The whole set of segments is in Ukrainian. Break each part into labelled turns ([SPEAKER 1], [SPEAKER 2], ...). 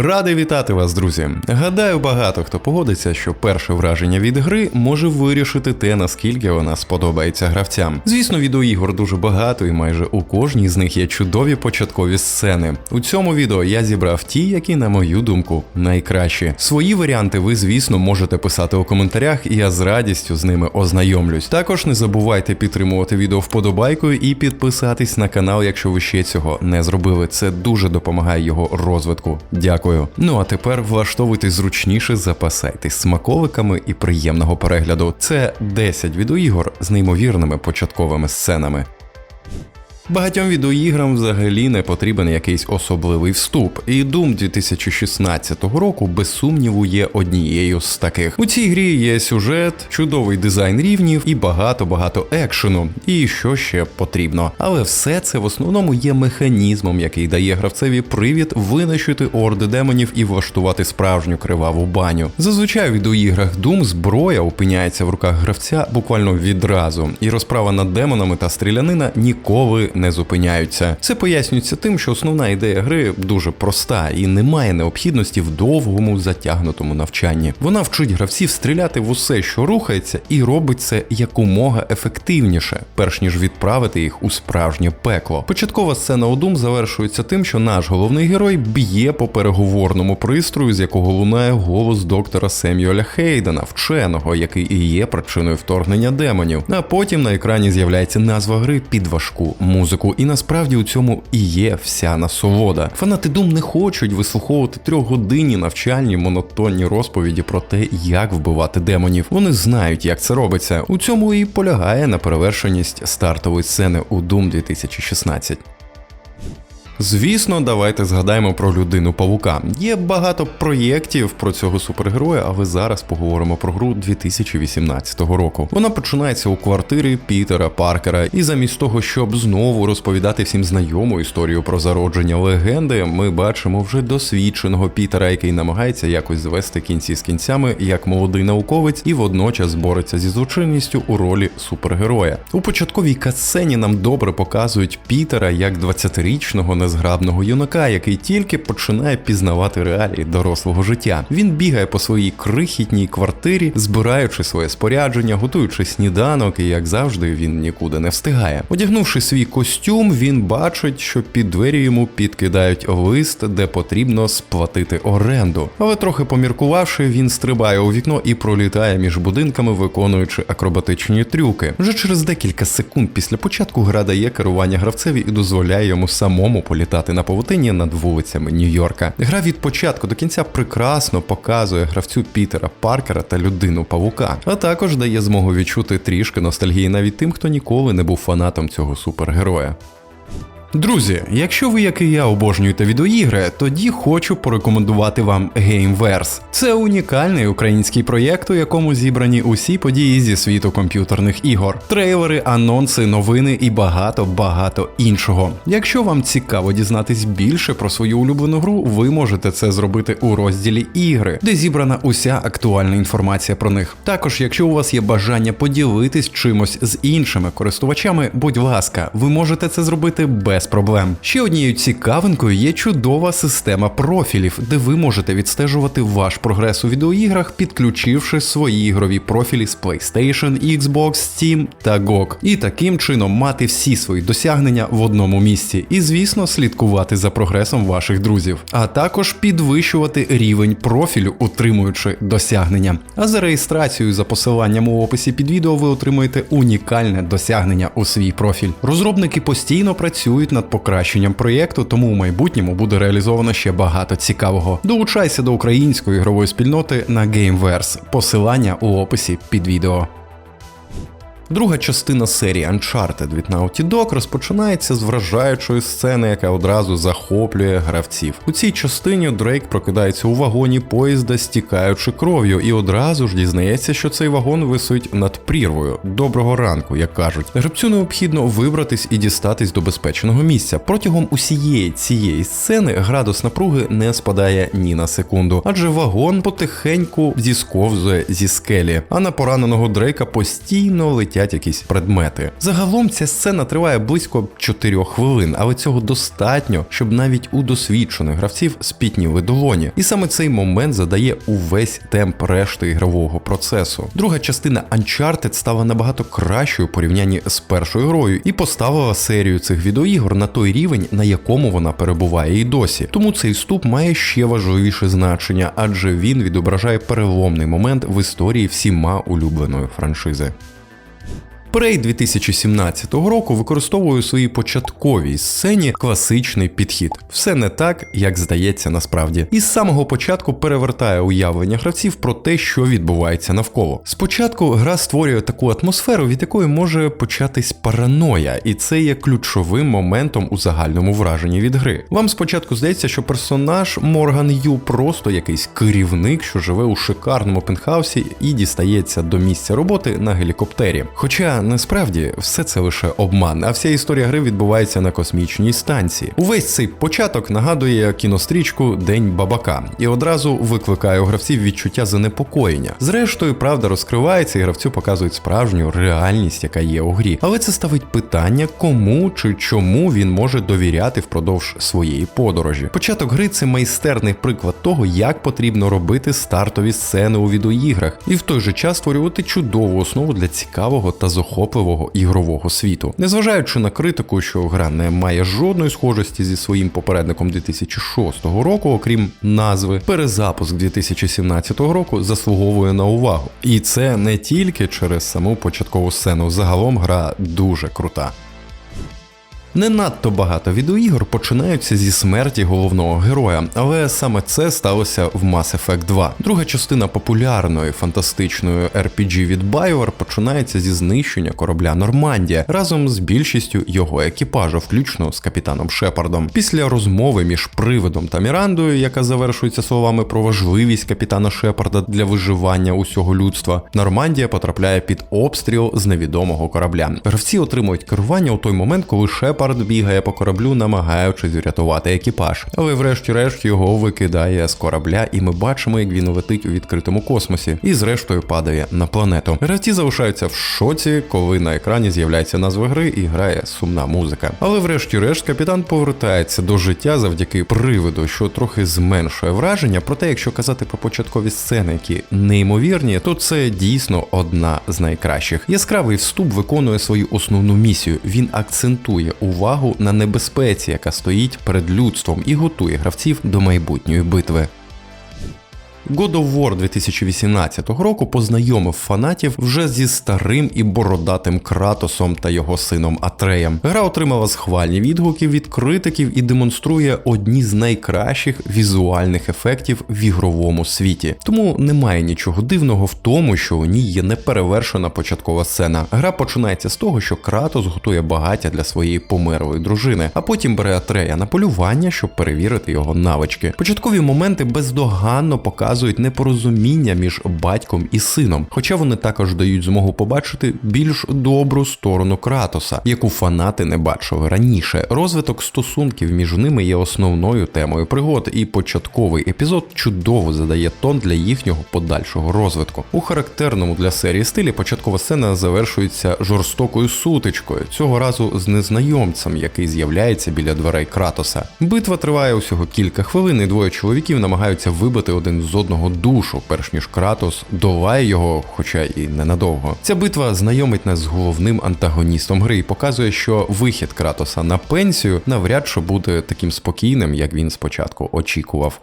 [SPEAKER 1] Радий вітати вас, друзі. Гадаю, багато хто погодиться, що перше враження від гри може вирішити те, наскільки вона сподобається гравцям. Звісно, відеоігор дуже багато, і майже у кожній з них є чудові початкові сцени. У цьому відео я зібрав ті, які, на мою думку, найкращі. Свої варіанти ви, звісно, можете писати у коментарях, і я з радістю з ними ознайомлюсь. Також не забувайте підтримувати відео вподобайкою і підписатись на канал, якщо ви ще цього не зробили. Це дуже допомагає його розвитку. Дякую. Ну а тепер влаштовуйтесь зручніше, запасайтесь смаковиками і приємного перегляду. Це 10 відеоігор з неймовірними початковими сценами. Багатьом відеоіграм взагалі не потрібен якийсь особливий вступ, і Doom 2016 року без сумніву є однією з таких. У цій грі є сюжет, чудовий дизайн рівнів і багато-багато екшену. І що ще потрібно. Але все це в основному є механізмом, який дає гравцеві привід винищити орди демонів і влаштувати справжню криваву баню. Зазвичай у відеоіграх Doom зброя опиняється в руках гравця буквально відразу, і розправа над демонами та стрілянина ніколи не зупиняються. Це пояснюється тим, що основна ідея гри дуже проста і немає необхідності в довгому затягнутому навчанні. Вона вчить гравців стріляти в усе, що рухається, і робить це якомога ефективніше, перш ніж відправити їх у справжнє пекло. Початкова сцена Doom завершується тим, що наш головний герой б'є по переговорному пристрою, з якого лунає голос доктора Семюеля Хейдена, вченого, який і є причиною вторгнення демонів. А потім на екрані з'являється назва гри під важку музику. І насправді у цьому і є вся насолода. Фанати Doom не хочуть вислуховувати трьохгодинні навчальні монотонні розповіді про те, як вбивати демонів. Вони знають, як це робиться. У цьому і полягає на перевершеність стартової сцени у Doom 2016. Звісно, давайте згадаємо про людину павука. Є багато проєктів про цього супергероя, але зараз поговоримо про гру 2018 року. Вона починається у квартирі Пітера Паркера, і замість того, щоб знову розповідати всім знайому історію про зародження легенди, ми бачимо вже досвідченого Пітера, який намагається якось звести кінці з кінцями як молодий науковець і водночас бореться зі злочинністю у ролі супергероя. У початковій катсцені нам добре показують Пітера як 20-річного незграбного юнака, який тільки починає пізнавати реалії дорослого життя. Він бігає по своїй крихітній квартирі, збираючи своє спорядження, готуючи сніданок, і як завжди, він нікуди не встигає. Одягнувши свій костюм, він бачить, що під двері йому підкидають лист, де потрібно сплатити оренду. Але трохи поміркувавши, він стрибає у вікно і пролітає між будинками, виконуючи акробатичні трюки. Вже через декілька секунд після початку гра дає керування гравцеві і дозволяє йому самому політати на павутині над вулицями Нью-Йорка. Гра від початку до кінця прекрасно показує гравцю Пітера Паркера та людину павука, а також дає змогу відчути трішки ностальгії навіть тим, хто ніколи не був фанатом цього супергероя. Друзі, якщо ви, як і я, обожнюєте відеоігри, тоді хочу порекомендувати вам Gameverse. Це унікальний український проєкт, у якому зібрані усі події зі світу комп'ютерних ігор, трейлери, анонси, новини і багато-багато іншого. Якщо вам цікаво дізнатись більше про свою улюблену гру, ви можете це зробити у розділі ігри, де зібрана уся актуальна інформація про них. Також, якщо у вас є бажання поділитись чимось з іншими користувачами, будь ласка, ви можете це зробити без без проблем. Ще однією цікавинкою є чудова система профілів, де ви можете відстежувати ваш прогрес у відеоіграх, підключивши свої ігрові профілі з PlayStation, Xbox, Steam та GOG. І таким чином мати всі свої досягнення в одному місці. І, звісно, слідкувати за прогресом ваших друзів, а також підвищувати рівень профілю, утримуючи досягнення. А за реєстрацією за посиланням у описі під відео ви отримаєте унікальне досягнення у свій профіль. Розробники постійно працюють над покращенням проєкту, тому в майбутньому буде реалізовано ще багато цікавого. Долучайся до української ігрової спільноти на Gameverse. Посилання у описі під відео. Друга частина серії Uncharted від Naughty Dog розпочинається з вражаючої сцени, яка одразу захоплює гравців. У цій частині Дрейк прокидається у вагоні поїзда, стікаючи кров'ю, і одразу ж дізнається, що цей вагон висить над прірвою. Доброго ранку, як кажуть. Гравцю необхідно вибратись і дістатись до безпечного місця. Протягом усієї цієї сцени градус напруги не спадає ні на секунду, адже вагон потихеньку зісковзує зі скелі, а на пораненого Дрейка постійно летять летять якісь предмети. Загалом ця сцена триває близько 4 хвилин, але цього достатньо, щоб навіть у досвідчених гравців спітніли долоні. І саме цей момент задає увесь темп решти ігрового процесу. Друга частина Uncharted стала набагато кращою порівнянні з першою грою і поставила серію цих відеоігор на той рівень, на якому вона перебуває і досі. Тому цей вступ має ще важливіше значення, адже він відображає переломний момент в історії всіма улюбленої франшизи. Prey 2017 року використовує у своїй початковій сцені класичний підхід. Все не так, як здається насправді. І з самого початку перевертає уявлення гравців про те, що відбувається навколо. Спочатку гра створює таку атмосферу, від якої може початись параноя, і це є ключовим моментом у загальному враженні від гри. Вам спочатку здається, що персонаж Морган Ю просто якийсь керівник, що живе у шикарному пентхаусі і дістається до місця роботи на гелікоптері. Хоча насправді все це лише обман, а вся історія гри відбувається на космічній станції. Увесь цей початок нагадує кінострічку День бабака і одразу викликає у гравців відчуття занепокоєння. Зрештою, правда розкривається, і гравцю показують справжню реальність, яка є у грі. Але це ставить питання, кому чи чому він може довіряти впродовж своєї подорожі. Початок гри це майстерний приклад того, як потрібно робити стартові сцени у відеоіграх, і в той же час створювати чудову основу для цікавого та захопливого ігрового світу. Незважаючи на критику, що гра не має жодної схожості зі своїм попередником 2006 року, окрім назви, перезапуск 2017 року заслуговує на увагу. І це не тільки через саму початкову сцену. Загалом гра дуже крута. Не надто багато відеоігор починаються зі смерті головного героя, але саме це сталося в Mass Effect 2. Друга частина популярної фантастичної RPG від BioWare починається зі знищення корабля Нормандія разом з більшістю його екіпажу, включно з капітаном Шепардом. Після розмови між привидом та Мірандою, яка завершується словами про важливість капітана Шепарда для виживання усього людства, Нормандія потрапляє під обстріл з невідомого корабля. Гравці отримують керування у той момент, коли Шепард бігає по кораблю, намагаючись врятувати екіпаж. Але врешті-решт його викидає з корабля, і ми бачимо, як він летить у відкритому космосі і зрештою падає на планету. Гравці залишаються в шоці, коли на екрані з'являється назва гри і грає сумна музика. Але врешті-решт капітан повертається до життя завдяки привиду, що трохи зменшує враження. Проте, якщо казати про початкові сцени, які неймовірні, то це дійсно одна з найкращих. Яскравий вступ виконує свою основну місію. Він акцентує увагу на небезпеці, яка стоїть перед людством, і готує гравців до майбутньої битви. God of War 2018 року познайомив фанатів вже зі старим і бородатим Кратосом та його сином Атреєм. Гра отримала схвальні відгуки від критиків і демонструє одні з найкращих візуальних ефектів в ігровому світі. Тому немає нічого дивного в тому, що у ній є неперевершена початкова сцена. Гра починається з того, що Кратос готує багаття для своєї померлої дружини, а потім бере Атрея на полювання, щоб перевірити його навички. Початкові моменти бездоганно показують непорозуміння між батьком і сином, хоча вони також дають змогу побачити більш добру сторону Кратоса, яку фанати не бачили раніше. Розвиток стосунків між ними є основною темою пригод, і початковий епізод чудово задає тон для їхнього подальшого розвитку. У характерному для серії стилі початкова сцена завершується жорстокою сутичкою, цього разу з незнайомцем, який з'являється біля дверей Кратоса. Битва триває усього кілька хвилин, і двоє чоловіків намагаються вибити один з одного душу, перш ніж Кратос долає його, хоча і ненадовго. Ця битва знайомить нас з головним антагоністом гри і показує, що вихід Кратоса на пенсію навряд чи буде таким спокійним, як він спочатку очікував.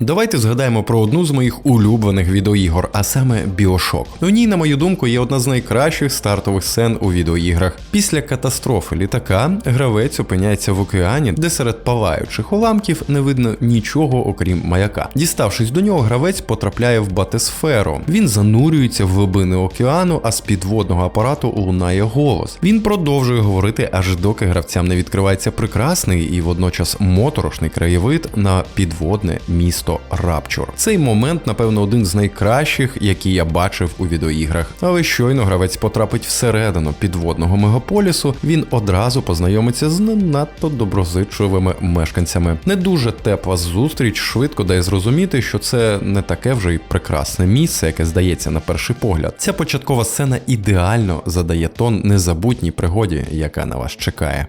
[SPEAKER 1] Давайте згадаємо про одну з моїх улюблених відеоігор, а саме Біошок. У ній, на мою думку, є одна з найкращих стартових сцен у відеоіграх. Після катастрофи літака гравець опиняється в океані, де серед палаючих уламків не видно нічого окрім маяка. Діставшись до нього, гравець потрапляє в батисферу. Він занурюється в глибини океану, а з підводного апарату лунає голос. Він продовжує говорити, аж доки гравцям не відкривається прекрасний і водночас моторошний краєвид на підводне місто. Місто Рапчур. Цей момент, напевно, один з найкращих, які я бачив у відеоіграх. Але щойно гравець потрапить всередину підводного мегаполісу, він одразу познайомиться з не надто доброзичливими мешканцями. Не дуже тепла зустріч швидко дає зрозуміти, що це не таке вже й прекрасне місце, яке здається на перший погляд. Ця початкова сцена ідеально задає тон незабутній пригоді, яка на вас чекає.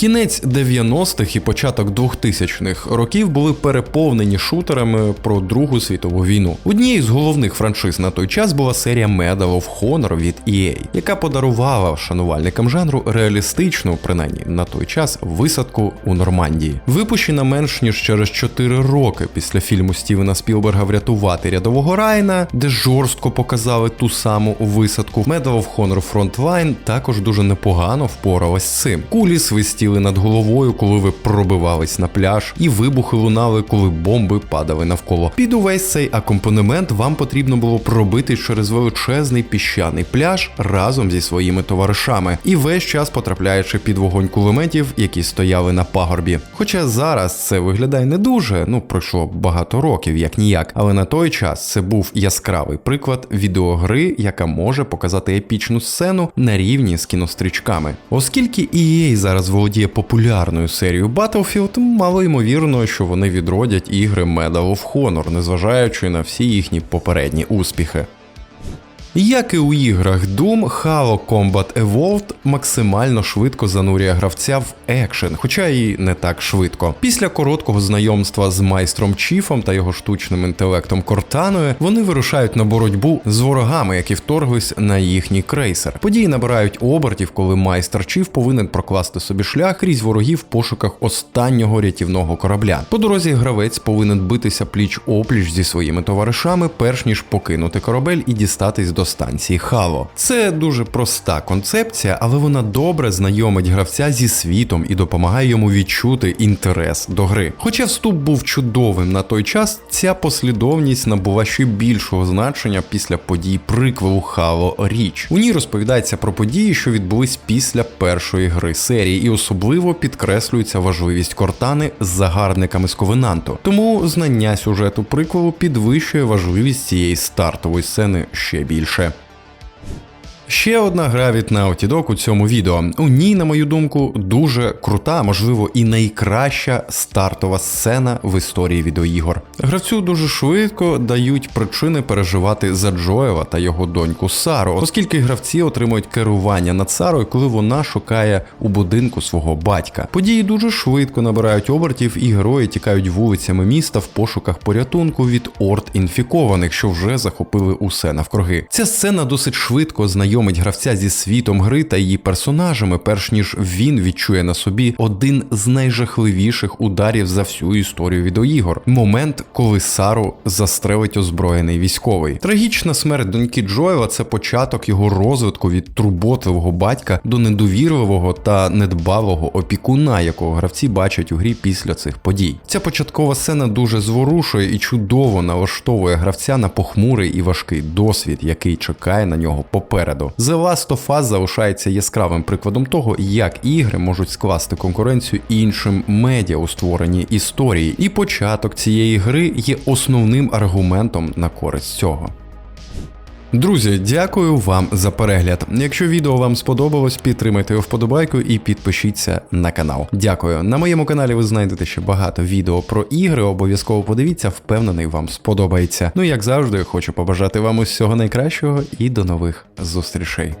[SPEAKER 1] Кінець 90-х і початок 2000-х років були переповнені шутерами про Другу світову війну. Однією з головних франшиз на той час була серія Medal of Honor від EA, яка подарувала шанувальникам жанру реалістичну, принаймні на той час, висадку у Нормандії. Випущена менш ніж через 4 роки після фільму Стівена Спілберга Врятувати рядового Райна, де жорстко показали ту саму висадку. Medal of Honor Frontline також дуже непогано впоралась з цим. Кулі свистіли над головою, коли ви пробивались на пляж, і вибухи лунали, коли бомби падали навколо. Під увесь цей акомпанемент вам потрібно було пробити через величезний піщаний пляж разом зі своїми товаришами, і весь час потрапляючи під вогонь кулеметів, які стояли на пагорбі. Хоча зараз це виглядає не дуже, ну пройшло багато років, як ніяк, але на той час це був яскравий приклад відеогри, яка може показати епічну сцену на рівні з кінострічками. Оскільки EA зараз володіє популярною серією Battlefield, мало ймовірно, що вони відродять ігри Medal of Honor, незважаючи на всі їхні попередні успіхи. Як і у іграх Doom, Halo Combat Evolved максимально швидко занурює гравця в екшен, хоча і не так швидко. Після короткого знайомства з майстром Чіфом та його штучним інтелектом Кортаною, вони вирушають на боротьбу з ворогами, які вторглись на їхній крейсер. Події набирають обертів, коли майстер Чіф повинен прокласти собі шлях крізь ворогів в пошуках останнього рятівного корабля. По дорозі гравець повинен битися пліч опліч зі своїми товаришами, перш ніж покинути корабель і дістатись до станції Хало. Це дуже проста концепція, але вона добре знайомить гравця зі світом і допомагає йому відчути інтерес до гри. Хоча вступ був чудовим на той час, ця послідовність набула ще більшого значення після подій приквелу Halo Reach. У ній розповідається про події, що відбулись після першої гри серії, і особливо підкреслюється важливість кортани з загарбниками з Ковенанту. Тому знання сюжету приквелу підвищує важливість цієї стартової сцени ще більше більше. Ще одна гра від Naughty Dog у цьому відео. У ній, на мою думку, дуже крута, можливо, і найкраща стартова сцена в історії відеоігор. Гравцю дуже швидко дають причини переживати за Джоела та його доньку Сару, оскільки гравці отримують керування над Сарою, коли вона шукає у будинку свого батька. Події дуже швидко набирають обертів, і герої тікають вулицями міста в пошуках порятунку від орд інфікованих, що вже захопили усе навкруги. Ця сцена досить швидко знайома знайомить гравця зі світом гри та її персонажами, перш ніж він відчує на собі один з найжахливіших ударів за всю історію відеоігор. Момент, коли Сару застрелить озброєний військовий. Трагічна смерть доньки Джоела це початок його розвитку від турботливого батька до недовірливого та недбалого опікуна, якого гравці бачать у грі після цих подій. Ця початкова сцена дуже зворушує і чудово налаштовує гравця на похмурий і важкий досвід, який чекає на нього попереду. The Last of Us залишається яскравим прикладом того, як ігри можуть скласти конкуренцію іншим медіа у створенні історії, і початок цієї гри є основним аргументом на користь цього. Друзі, дякую вам за перегляд. Якщо відео вам сподобалось, підтримайте його вподобайку і підпишіться на канал. Дякую. На моєму каналі ви знайдете ще багато відео про ігри. Обов'язково подивіться, впевнений, вам сподобається. Ну і як завжди, хочу побажати вам усього найкращого і до нових зустрічей.